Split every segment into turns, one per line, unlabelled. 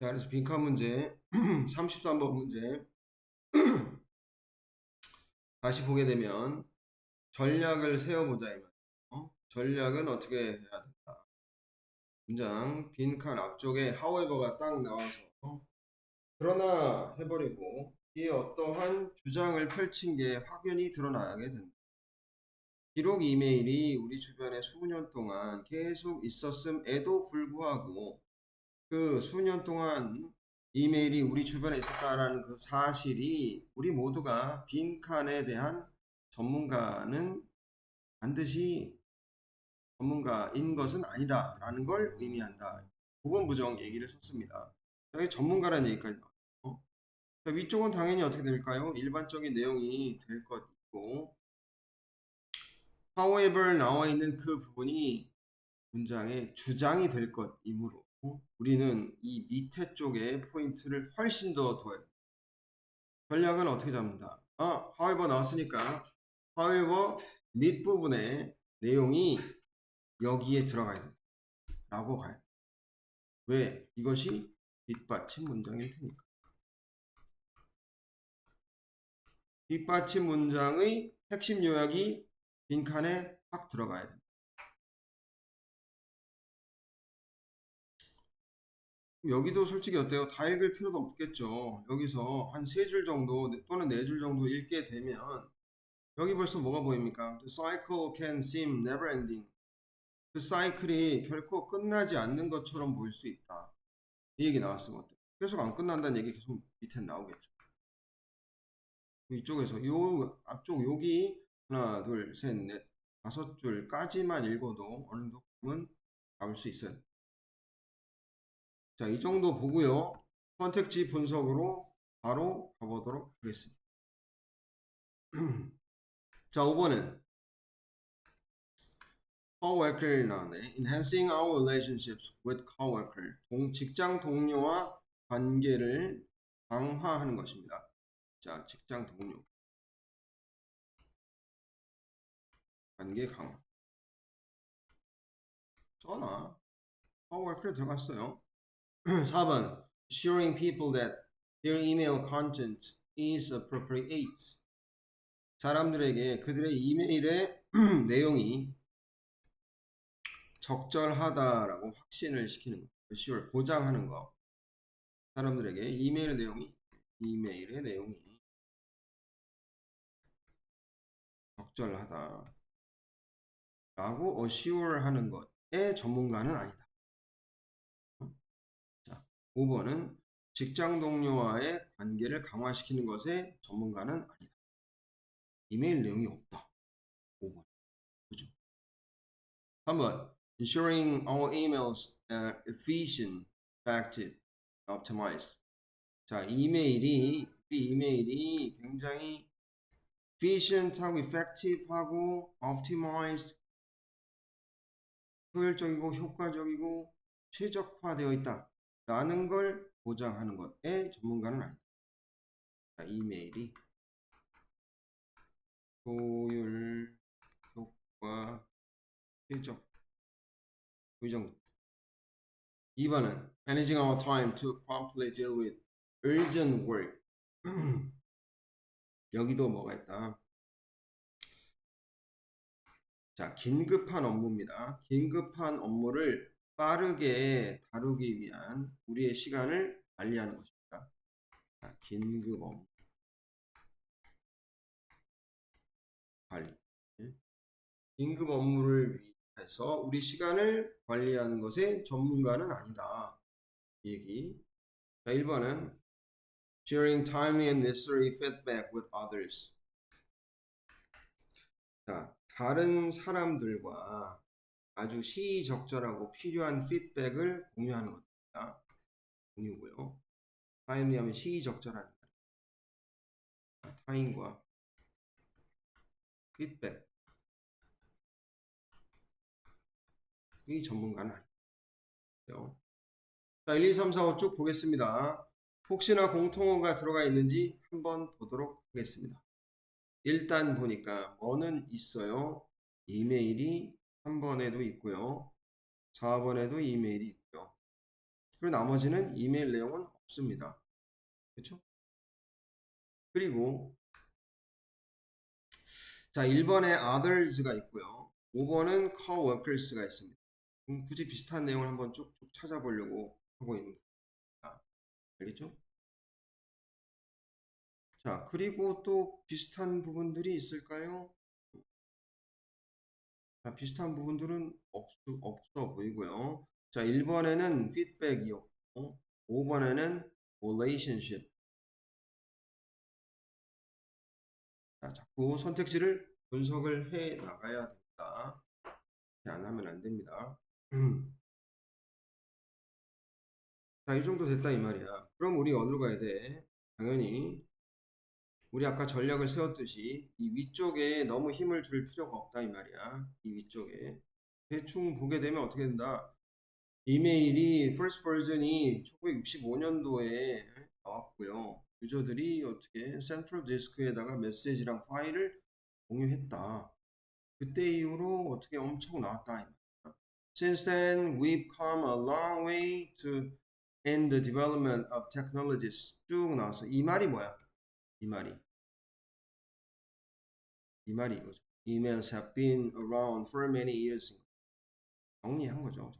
자, 그래서 빈칸 문제 33번 문제 다시 보게 되면 전략을 세워보자 이. 어? 전략은 어떻게 해야 된다. 문장 빈칸 앞쪽에 however가 딱 나와서 어? 그러나 해버리고 이 어떠한 주장을 펼친 게 확연히 드러나게 된다. 비록 이메일이 우리 주변에 수년 동안 계속 있었음에도 불구하고 그 수년 동안 이메일이 우리 주변에 있었다라는 그 사실이 우리 모두가 빈칸에 대한 전문가는 반드시 전문가인 것은 아니다라는 걸 의미한다. 9번 부정 얘기를 썼습니다. 여기 전문가라는 얘기까지. 자, 위쪽은 당연히 어떻게 될까요? 일반적인 내용이 될 것이고 however 나와 있는 그 부분이 문장의 주장이 될 것이므로 우리는 이 밑에 쪽에 포인트를 훨씬 더 둬야 돼. 전략은 어떻게 잡는다? 아, however 나왔으니까 however 밑부분에 내용이 여기에 들어가야 된다. 라고 가야 돼. 왜? 이것이 뒷받침 문장일 테니까. 뒷받침 문장의 핵심 요약이 빈칸에 딱 들어가야 된다. 여기도 솔직히 어때요? 다 읽을 필요도 없겠죠. 여기서 한 세 줄 정도 또는 네 줄 정도 읽게 되면 여기 벌써 뭐가 보입니까? The cycle can seem never ending. 그 사이클이 결코 끝나지 않는 것처럼 보일 수 있다. 이 얘기 나왔으면 어때요? 계속 안 끝난다는 얘기 계속 밑에 나오겠죠. 이쪽에서 요 앞쪽 여기 하나 둘 셋 넷 다섯 줄까지만 읽어도 어느 정도 감은 잡을 수 있어요. 자, 이 정도 보고요. 선택지 분석으로 바로 가보도록 하겠습니다. 자, 5번은 coworker 나오네. Enhancing our relationships with coworker. 동, 직장 동료와 관계를 강화하는 것입니다. 자, 직장 동료. 관계 강화. 써놔. coworker 들어갔어요. 4번 assuring people that their email content is appropriate. 사람들에게 그들의 이메일의 내용이 적절하다라고 확신을 시키는 거. assure 보장하는 거. 사람들에게 이메일 내용이 이메일의 내용이 적절하다. 라고 assure 하는 것의 전문가는 아니다. 5번은 직장 동료와의 관계를 강화시키는 것에 전문가는 아니다. 이메일 내용이 없다. 5번. 그죠? 3번. Ensuring our emails are efficient, effective, optimized. 자, 이메일이, 우리 이메일이 굉장히 efficient하고 effective하고 optimized 효율적이고 효과적이고 최적화되어 있다. 라는 걸 보장하는 것에 전문가는 아니다. 자, 이메일이 효율, 효과, 실적 이 정도. 2번은 managing our time to promptly deal with urgent work. 여기도 뭐가 있다. 자, 긴급한 업무입니다. 긴급한 업무를 빠르게 다루기 위한 우리의 시간을 관리하는 것입니다. 자, 긴급 업무 관리. 긴급 업무를 위해서 우리 시간을 관리하는 것에 전문가는 아니다. 이 얘기. 자, 1번은 sharing timely and necessary feedback with others. 자, 다른 사람들과 아주 시의적절하고 필요한 피드백을 공유하는 겁니다. 공유고요. 타임리 하면 시의적절한 타임과 피드백 이 전문가는 아니에요. 자, 1, 2, 3, 4, 5 쭉 보겠습니다. 혹시나 공통어가 들어가 있는지 한번 보도록 하겠습니다. 일단 보니까 뭐는 있어요. 이메일이 3번에도 있고요. 4번에도 이메일이 있고요. 그리고 나머지는 이메일 내용은 없습니다. 그렇죠? 그리고 자 1번에 others가 있고요. 5번은 coworkers가 있습니다. 굳이 비슷한 내용을 한번 쭉쭉 찾아보려고 하고 있는 겁니다. 알겠죠? 자, 그리고 또 비슷한 부분들이 있을까요? 자, 비슷한 부분들은 없, 없어 보이고요. 자, 1번에는 feedback이었고, 5번에는 relationship. 자, 자꾸 선택지를 분석을 해 나가야 됩니다. 이렇게 안 하면 안 됩니다. 자, 이 정도 됐다 이 말이야. 그럼 우리 어디로 가야 돼? 당연히 우리 아까 전략을 세웠듯이 이 위쪽에 너무 힘을 줄 필요가 없다 이 말이야. 이 위쪽에 대충 보게 되면 어떻게 된다. 이메일이 first version이 1965년도에 나왔고요. 유저들이 어떻게 센트럴 디스크에다가 메시지랑 파일을 공유했다. 그때 이후로 어떻게 엄청 나왔다. Since then, we've come a long way to in the development of technologies. 쭉 나왔어. 이 말이 뭐야? 이 말이 이 말이 이거죠. Emails have been around for many years. 정리한 거죠.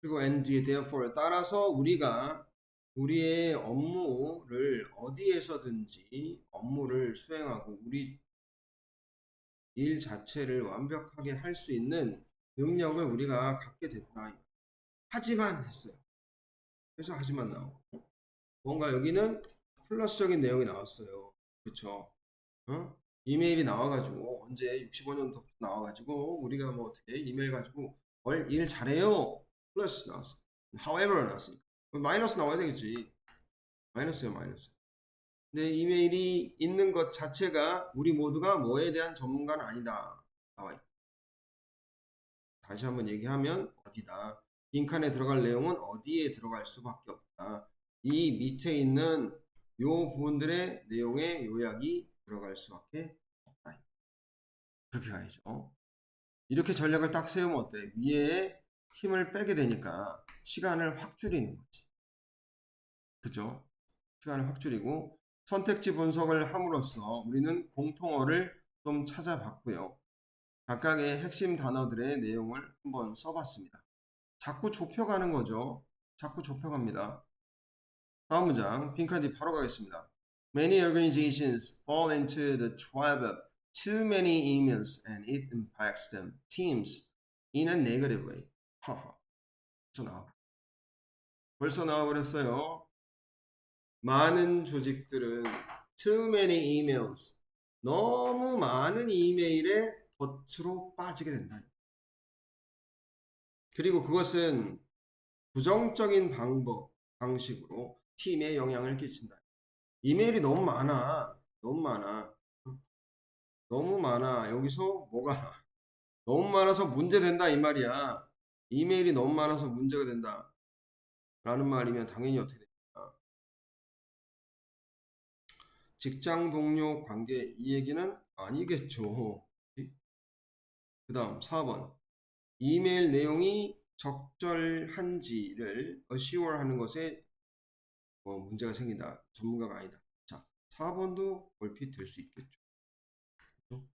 그리고 and therefore 따라서 우리가 우리의 업무를 어디에서든지 업무를 수행하고 우리 일 자체를 완벽하게 할 수 있는 능력을 우리가 갖게 됐다. 하지만 했어요. 그래서 하지만 나오고 뭔가 여기는 플러스적인 내용이 나왔어요. 그쵸? 어? 이메일이 나와가지고 언제 65년도부터 나와가지고 우리가 뭐 어떻게 이메일 가지고 월 일 잘해요. 플러스 나왔어. however 나왔으니까 마이너스 나와야 되겠지. 마이너스요 마이너스. 근데 이메일이 있는 것 자체가 우리 모두가 뭐에 대한 전문가는 아니다. 나와 있다. 다시 한번 얘기하면 어디다. 빈칸에 들어갈 내용은 어디에 들어갈 수밖에 없다. 이 밑에 있는 요 부분들의 내용의 요약이 들어갈 수밖에 없다. 그렇게 가야죠. 이렇게 전략을 딱 세우면 어때? 위에 힘을 빼게 되니까 시간을 확 줄이는 거지. 그죠? 시간을 확 줄이고 선택지 분석을 함으로써 우리는 공통어를 좀 찾아봤고요. 각각의 핵심 단어들의 내용을 한번 써봤습니다. 자꾸 좁혀가는 거죠. 자꾸 좁혀갑니다. 다음 문장 빈칸디 바로 가겠습니다. Many organizations fall into the trap of too many emails and it impacts them teams in a negative way. 하하. 벌써 나와. 벌써 나와버렸어요. 많은 조직들은 too many emails 너무 많은 이메일에 덫으로 빠지게 된다. 그리고 그것은 부정적인 방법, 방식으로 팀에 영향을 끼친다. 이메일이 너무 많아. 너무 많아. 너무 많아. 여기서 뭐가 너무 많아서 문제된다 이 말이야. 이메일이 너무 많아서 문제가 된다. 라는 말이면 당연히 어떻게 됩니까? 직장 동료 관계 이 얘기는 아니겠죠. 그 다음 4번 이메일 내용이 적절한지를 assure 하는 것에 뭐 문제가 생긴다. 전문가가 아니다. 자, 4번도 얼핏 될 수 있겠죠. 그렇죠?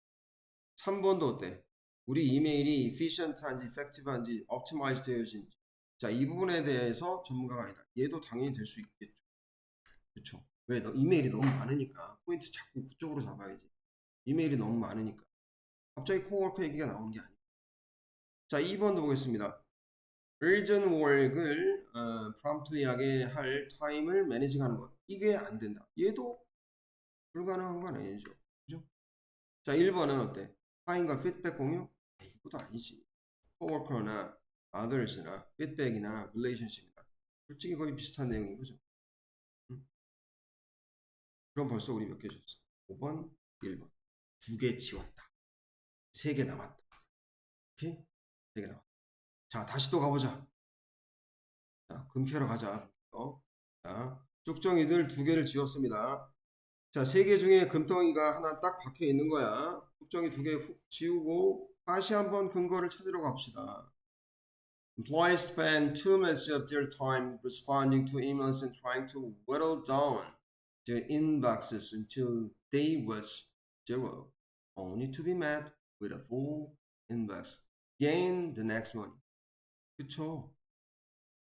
3번도 어때? 우리 이메일이 efficient한지 effectiv한지 optimize 되어진지 자, 이 부분에 대해서 전문가가 아니다. 얘도 당연히 될 수 있겠죠. 그렇죠? 왜? 너 이메일이 너무 많으니까 포인트 자꾸 그쪽으로 잡아야지. 이메일이 너무 많으니까. 갑자기 코워커 얘기가 나오는 게 아니에요. 자, 2번도 보겠습니다. urgent work을 어, promptly하게 할 타임을 매니징하는 것. 이게 안 된다. 얘도 불가능한 건 아니죠. 그죠? 자, 1번은 어때? 타임과 피드백 공유? 이것도 아니지. 코워커나 others나 피드백이나 relationship이나 솔직히 거의 비슷한 내용인 거죠. 응? 그럼 벌써 우리 몇 개 줬어? 5번, 1번. 두 개 지웠다. 세 개 남았다. 오케이? 세 개 남았다. 자, 다시 또 가보자. 자, 금캐러 가자. 어? 자, 쭉정이들 두 개를 지웠습니다. 자, 세 개 중에 금덩이가 하나 딱 박혀 있는 거야. 쭉정이 두개훅 지우고 다시 한번 근거를 찾으러 갑시다. Employees spend too much of their time responding to emails and trying to whittle down their inboxes until they was zero, only to be met with a full inbox again the next morning. 그쵸?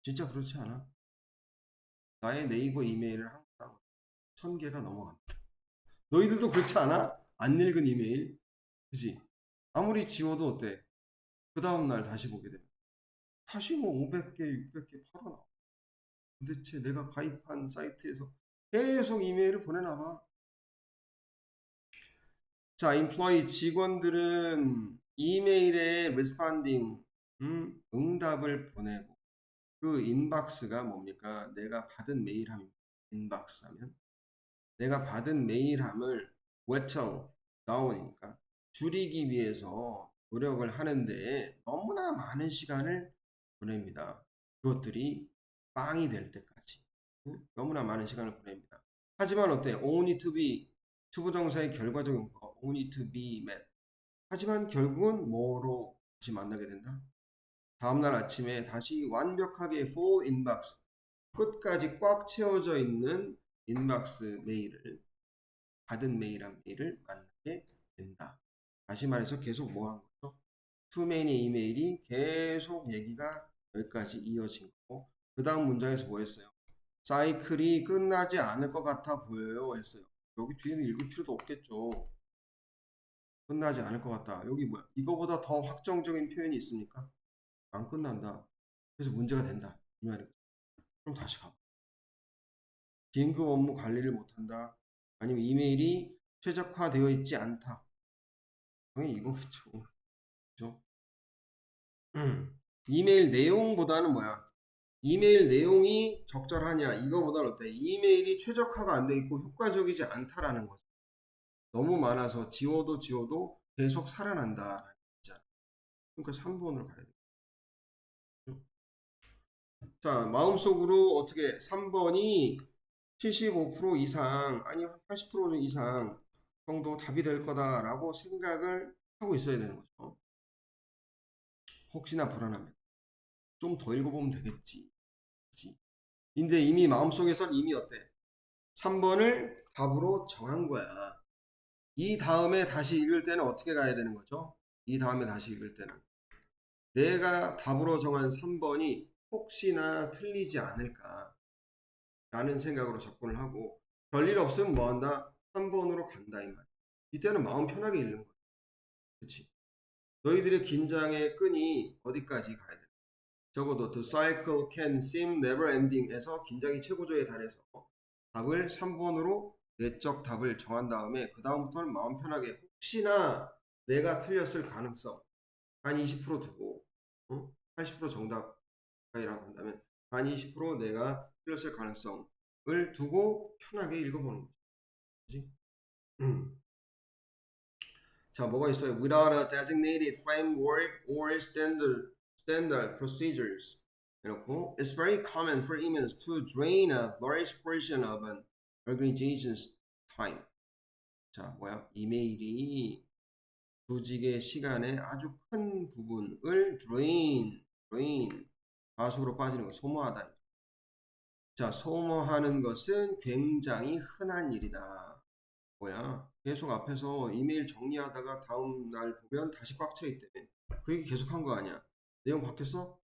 진짜 그렇지 않아? 나의 네이버 이메일을 항상 천 개가 넘어갑니다. 너희들도 그렇지 않아? 안 읽은 이메일? 그지? 아무리 지워도 어때? 그 다음날 다시 보게 되면 다시 뭐 500개, 600개 팔아 나와. 도대체 내가 가입한 사이트에서 계속 이메일을 보내나 봐. 자, 인플로이 직원들은 이메일에 responding 음, 응답을 보내고 그 인박스가 뭡니까? 내가 받은 메일함 인박스 하면 내가 받은 메일함을 whittle down이니까 줄이기 위해서 노력을 하는데 너무나 많은 시간을 보냅니다. 그것들이 빵이 될 때까지 응? 너무나 많은 시간을 보냅니다. 하지만 어때? only to be 투부정사의 결과적인 문구가 only to be met. 하지만 결국은 뭐로 다시 만나게 된다? 다음날 아침에 다시 완벽하게 full inbox 끝까지 꽉 채워져 있는 인박스 메일을 받은 메일한 메일을 만나게 된다. 다시 말해서 계속 뭐 한 거죠? 투맨의 이메일이 계속 얘기가 여기까지 이어진 거고 그 다음 문장에서 뭐 했어요? 사이클이 끝나지 않을 것 같아 보여요 했어요. 여기 뒤에는 읽을 필요도 없겠죠. 끝나지 않을 것 같다. 여기 뭐야? 이거보다 더 확정적인 표현이 있습니까? 안 끝난다. 그래서 문제가 된다. 이 말이거든. 그럼 다시 가. 긴급 업무 관리를 못한다. 아니면 이메일이 최적화되어 있지 않다. 당연히 이거겠죠. 그죠? 이메일 내용보다는 뭐야? 이메일 내용이 적절하냐? 이거보다는 어때? 이메일이 최적화가 안 돼 있고 효과적이지 않다라는 거죠. 너무 많아서 지워도 지워도 계속 살아난다. 그러니까 3번으로 가야 돼. 자, 마음속으로 어떻게 3번이 75% 이상, 아니 80% 이상 정도 답이 될 거다라고 생각을 하고 있어야 되는 거죠. 혹시나 불안하면 좀 더 읽어보면 되겠지. 그치? 근데 이미 마음속에선 이미 어때? 3번을 답으로 정한 거야. 이 다음에 다시 읽을 때는 어떻게 가야 되는 거죠? 이 다음에 다시 읽을 때는 내가 답으로 정한 3번이 혹시나 틀리지 않을까 라는 생각으로 접근을 하고 별일 없으면 뭐 한다? 3번으로 간다 이 말. 이때는 마음 편하게 읽는 거야. 그치? 너희들의 긴장의 끈이 어디까지 가야 돼? 적어도 the cycle can seem never ending에서 긴장이 최고조에 달해서 답을 3번으로 내적 답을 정한 다음에 그 다음부터는 마음 편하게 혹시나 내가 틀렸을 가능성 한 20% 두고 어? 80% 정답 이라고 한다면 한20% 내가 틀렸을 가능성을 두고 편하게 읽어보는 거죠. 그지? 음. 자, 뭐가 있어요? Without a designated framework or standard standard procedures. 이렇고 It's very common for emails to drain a large portion of an organization's time. 자, 뭐야? 이메일이 조직의 시간의 아주 큰 부분을 drain, drain, 과속으로 빠지는 거, 소모하다. 자, 소모하는 것은 굉장히 흔한 일이다. 뭐야? 계속 앞에서 이메일 정리하다가 다음 날 보면 다시 꽉 차 있다며. 그 얘기 계속 한 거 아니야? 내용 바뀌었어?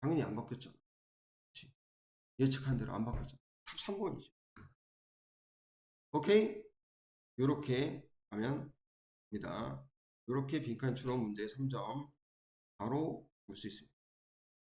당연히 안 바뀌었죠. 그치? 예측한 대로 안 바뀌었죠. 3번이죠. 오케이? 요렇게 하면 됩니다. 요렇게 빈칸 추론 문제 3점 바로 볼 수 있습니다.